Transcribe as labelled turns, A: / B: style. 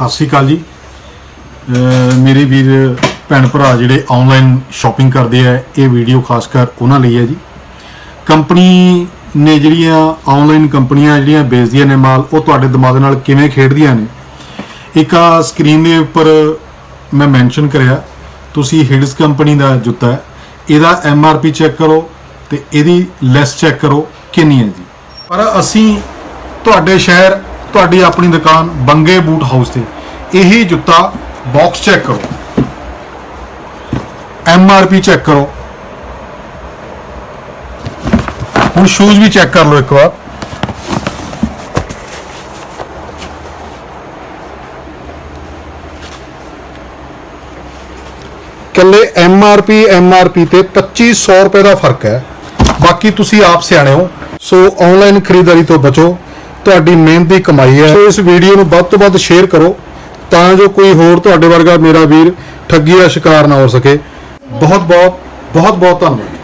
A: ਸਤਿ ਸ਼੍ਰੀ ਅਕਾਲ ਜੀ। ਮੇਰੇ ਵੀਰ ਭੈਣ ਭਰਾ ਜਿਹੜੇ ਆਨਲਾਈਨ ਸ਼ਾਪਿੰਗ ਕਰਦੇ ਆ, ਇਹ ਵੀਡੀਓ ਖਾਸ ਕਰ ਉਹਨਾਂ ਲਈ ਹੈ ਜੀ। ਕੰਪਨੀ ਨੇ ਜਿਹੜੀਆਂ ਆਨਲਾਈਨ ਕੰਪਨੀਆਂ ਜਿਹੜੀਆਂ ਵੇਚਦੀਆਂ ਨੇ ਮਾਲ, ਉਹ ਤੁਹਾਡੇ ਦਿਮਾਗ ਨਾਲ ਕਿਵੇਂ ਖੇਡਦੀਆਂ ਨੇ? ਇੱਕ ਆ ਸਕਰੀਨ ਦੇ ਉੱਪਰ ਮੈਂ ਮੈਂਸ਼ਨ ਕਰਿਆ, ਤੁਸੀਂ ਹਿਡਸ ਕੰਪਨੀ ਦਾ ਜੁੱਤਾ ਹੈ, ਇਹਦਾ ਐਮ ਆਰ ਪੀ ਚੈੱਕ ਕਰੋ ਤੇ ਇਹਦੀ ਲੈਸ ਚੈੱਕ ਕਰੋ ਕਿੰਨੀ ਹੈ ਜੀ। ਪਰ ਅਸੀਂ ਤੁਹਾਡੇ ਸ਼ਹਿਰ ਤੁਹਾਡੀ ਆਪਣੀ ਦੁਕਾਨ ਬੰਗੇ ਬੂਟ ਹਾਊਸ ਤੇ। ਇਹੀ ਜੁੱਤਾ ਬਾਕਸ ਚੈੱਕ ਕਰੋ। ਐਮ ਆਰ ਪੀ ਚੈੱਕ ਕਰੋ। ਹੁਣ ਸ਼ੂਜ਼ ਵੀ ਚੈੱਕ ਕਰ ਲਓ ਇੱਕ ਵਾਰ। ਕੱਲੇ M R P M R P ਤੇ 2500 ਰੁਪਏ ਦਾ ਫ਼ਰਕ ਹੈ। ਬਾਕੀ ਤੁਸੀਂ ਆਪ ਸਿਆਣੇ ਹੋ। ਸੋ ਆਨਲਾਈਨ ਖਰੀਦਦਾਰੀ ਤੋਂ ਬਚੋ। ਤੁਹਾਡੀ ਮਿਹਨਤ ਦੀ ਕਮਾਈ ਹੈ। ਸੋ ਇਸ ਵੀਡੀਓ ਨੂੰ ਵੱਧ ਤੋਂ ਵੱਧ ਸ਼ੇਅਰ ਕਰੋ ਤਾਂ ਜੋ ਕੋਈ ਹੋਰ ਤੁਹਾਡੇ ਵਰਗਾ ਮੇਰਾ ਵੀਰ ਠੱਗੀ ਦਾ ਸ਼ਿਕਾਰ ਨਾ ਹੋ ਸਕੇ। ਬਹੁਤ ਬਹੁਤ ਬਹੁਤ ਬਹੁਤ ਧੰਨਵਾਦ।